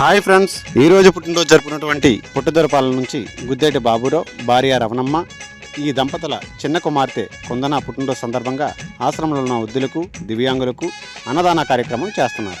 Hi friends ఈరోజు రోజు పుట్టినరోజు జరుపుకున్నటువంటి పుట్టుదొరపాలెం నుంచి గుద్దేటి బాబురావు భార్య రవణమ్మ ఈ దంపతుల చిన్న కుమార్తె కొందన పుట్టినరోజు సందర్భంగా ఆశ్రమంలో ఉన్న వృద్ధులకు దివ్యాంగులకు అన్నదాన కార్యక్రమం చేస్తున్నారు.